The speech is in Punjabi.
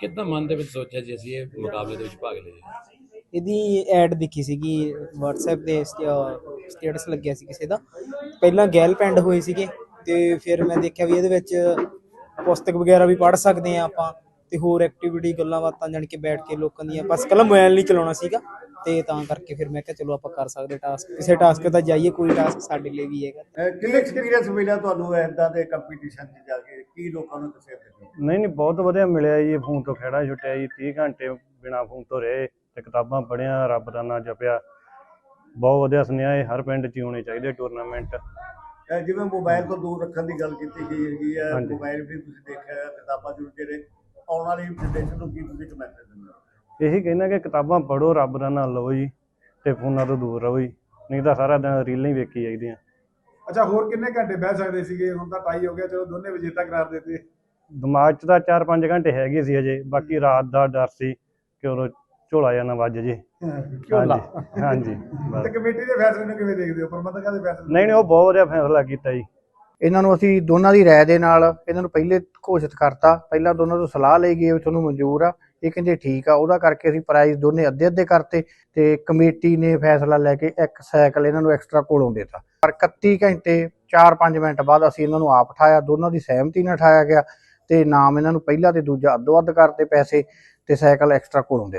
ਕਿੱਦਾਂ ਮਨ ਦੇ ਵਿੱਚ ਸੋਚਿਆ ਜੀ ਅਸੀਂ ਇਹ ਮੁਕਾਬਲੇ ਦੇ ਵਿੱਚ ਭਾਗ ਲਈਏ ਇਹਦੀ ਐਡ ਦਿਖੀ ਸੀਗੀ WhatsApp ਤੇ ਸਟੇਟਸ ਲੱਗਿਆ ਸੀ ਕਿਸੇ ਦਾ। ਪਹਿਲਾਂ ਗੈਲ ਪੈਂਡ ਹੋਏ ਸੀਗੇ ਤੇ ਫਿਰ ਮੈਂ ਦੇਖਿਆ ਵੀ ਇਹਦੇ ਵਿੱਚ ਪੁਸਤਕ ਵਗੈਰਾ ਵੀ ਪੜ੍ਹ ਸਕਦੇ ਆ ਆਪਾਂ ਤੇ ਹੋਰ ਐਕਟੀਵਿਟੀ ਗੱਲਾਂ ਬਾਤਾਂ ਜਾਣ ਕੇ ਬੈਠ ਕੇ ਲੋਕਾਂ ਦੀਆਂ। ਬਸ ਕੱਲਾ ਮੋਬਾਈਲ ਨਹੀਂ ਚਲਾਉਣਾ ਸੀਗਾ। ਤੇ ਤਾਂ ਕਰਕੇ ਫਿਰ ਮੈਂ ਕਿਹਾ ਚਲੋ ਆਪਾਂ ਕਰ ਸਕਦੇ ਟਾਸਕ ਕਿਸੇ ਟਾਸਕ ਤਾਂ ਜਾਈਏ ਕੋਈ ਟਾਸਕ ਸਾਡੇ ਲਈ ਵੀ ਹੈਗਾ। ਕਿੰਨੇ ਐਕਸਪੀਰੀਅੰਸ ਮਿਲਿਆ ਤੁਹਾਨੂੰ ਇਦਾਂ ਦੇ ਕੰਪੀਟੀਸ਼ਨ 'ਚ ਜਾ ਕੇ? ਕੀ ਲੋਕਾਂ ਨੂੰ ਦੱਸਿਆ? ਤੁਸੀਂ ਨਹੀਂ ਨਹੀਂ ਬਹੁਤ ਵਧੀਆ ਮਿਲਿਆ ਜੀ। ਫੋਨ ਤੋਂ ਖੇੜਾ ਛੁੱਟਿਆ ਜੀ। 30 ਘੰਟੇ ਬਿਨਾ ਫੋਨ ਤੋਂ ਰਹੇ ਤੇ ਕਿਤਾਬਾਂ ਪੜ੍ਹੀਆਂ ਰੱਬ ਦਾ ਨਾਂ ਜਪਿਆ। ਬਹੁਤ ਵਧੀਆ ਸੁਨੇਹਾ ਇਹ ਹਰ ਪਿੰਡ 'ਚ ਹੀ ਹੋਣੇ ਚਾਹੀਦੇ ਟੂਰਨਾਮੈਂਟ ਅਹ ਜਿਵੇਂ ਮੋਬਾਈਲ ਤੋਂ ਦੂਰ ਰੱਖਣ ਦੀ ਗੱਲ ਕੀਤੀ ਗਈ ਹੈਗੀ ਹੈ ਹਾਂਜੀ। ਮੋਬਾਈਲ ਵੀ ਤੁਸੀਂ ਦੇਖਿਆ ਕਿਤਾਬਾਂ ਜ਼ਰੂਰ ਜਿਹੜੇ ਆਉਣ ਵਾਲੀ ਜਨਰੇਸ਼ਨ ਨੂੰ ਕੀ ਤੁਸੀਂ ਇੱਕ ਮੈਸੇਜ ਦਿੰਦੇ ਹੋ? ਇਹੀ ਕਹਿੰਦਾ ਕਿ ਕਿਤਾਬਾਂ ਪੜ੍ਹੋ ਰੱਬ ਦਾ ਨਾਂ ਲਓ ਜੀ ਤੇ ਫੋਨਾਂ ਤੋਂ ਦੂਰ ਰਹੋ ਜੀ। ਨਹੀਂ ਤਾਂ ਸਾਰਾ ਦਿਨ ਰੀਲਾਂ ਹੀ ਵੇਖੀ ਜਾਈਦੀਆਂ। ਅੱਛਾ ਹੋਰ ਕਿੰਨੇ ਘੰਟੇ ਬਹਿ ਸਕਦੇ ਸੀਗੇ? ਹੁਣ ਤਾਂ ਟਾਈ ਹੋ ਗਿਆ ਚਲੋ ਦੋਨੇ ਵਿਜੇਤਾ ਕਰਾਰ ਦਿੱਤੇ। ਦਿਮਾਗ 'ਚ ਤਾਂ 4-5 ਘੰਟੇ ਹੈਗੇ ਸੀ ਅਜੇ ਬਾਕੀ ਰਾਤ ਦਾ ਡਰ ਸੀ ਕਿ ਉਦੋਂ ਝੋਲਾ ਜਾਂ ਨਾ ਵੱਜ ਜੇ। ਹਾਂਜੀ ਹਾਂਜੀ। ਤੇ ਕਮੇਟੀ ਦੇ ਫੈਸਲੇ ਨੂੰ ਕਿਵੇਂ ਦੇਖਦੇ ਹੋ? ਪ੍ਰਬੰਧਕਾਂ ਦੇ ਫੈਸਲੇ? ਨਹੀਂ ਨਹੀਂ ਉਹ ਬਹੁਤ ਵਧੀਆ ਫੈਸਲਾ ਕੀਤਾ ਜੀ। ਇਹਨਾਂ ਨੂੰ ਅਸੀਂ ਦੋਨਾਂ ਦੀ ਰਾਏ ਦੇ ਨਾਲ ਇਹਨਾਂ ਨੂੰ ਪਹਿਲੇ ਘੋਸ਼ਿਤ ਕਰਤਾ। ਪਹਿਲਾਂ ਦੋਨਾਂ ਤੋਂ ਸਲਾਹ ਲਈ ਗਈ ਵੀ ਤੁਹਾਨੂੰ ਮਨਜ਼ੂਰ ਆ। ਇਹ ਕਹਿੰਦੇ ਠੀਕ ਆ। ਉਹਦਾ ਕਰਕੇ ਅਸੀਂ ਪ੍ਰਾਈਜ਼ ਦੋਨੇ ਅੱਧੇ ਅੱਧੇ ਕਰਤੇ ਤੇ ਕਮੇਟੀ ਨੇ ਫੈਸਲਾ ਲੈ ਕੇ ਇੱਕ ਸਾਈਕਲ ਇਹਨਾਂ ਨੂੰ ਐਕਸਟਰਾ ਕੋਲੋਂ ਦਿੱਤਾ। ਪਰ 31 ਘੰਟੇ 4-5 ਮਿੰਟ ਬਾਅਦ ਅਸੀਂ ਇਹਨਾਂ ਨੂੰ ਆਪ ਉਠਾਇਆ ਦੋਨਾਂ ਦੀ ਸਹਿਮਤੀ ਨਾਲ ਉਠਾਇਆ ਗਿਆ ਤੇ ਨਾਮ ਇਹਨਾਂ ਨੂੰ ਪਹਿਲਾ ਤੇ ਦੂਜਾ ਅੱਧੋ ਅੱਧ ਕਰਤੇ ਪੈਸੇ ਤੇ ਸਾਈਕਲ ਐਕਸਟਰਾ ਕੋਲੋਂ ਦੇਤਾ।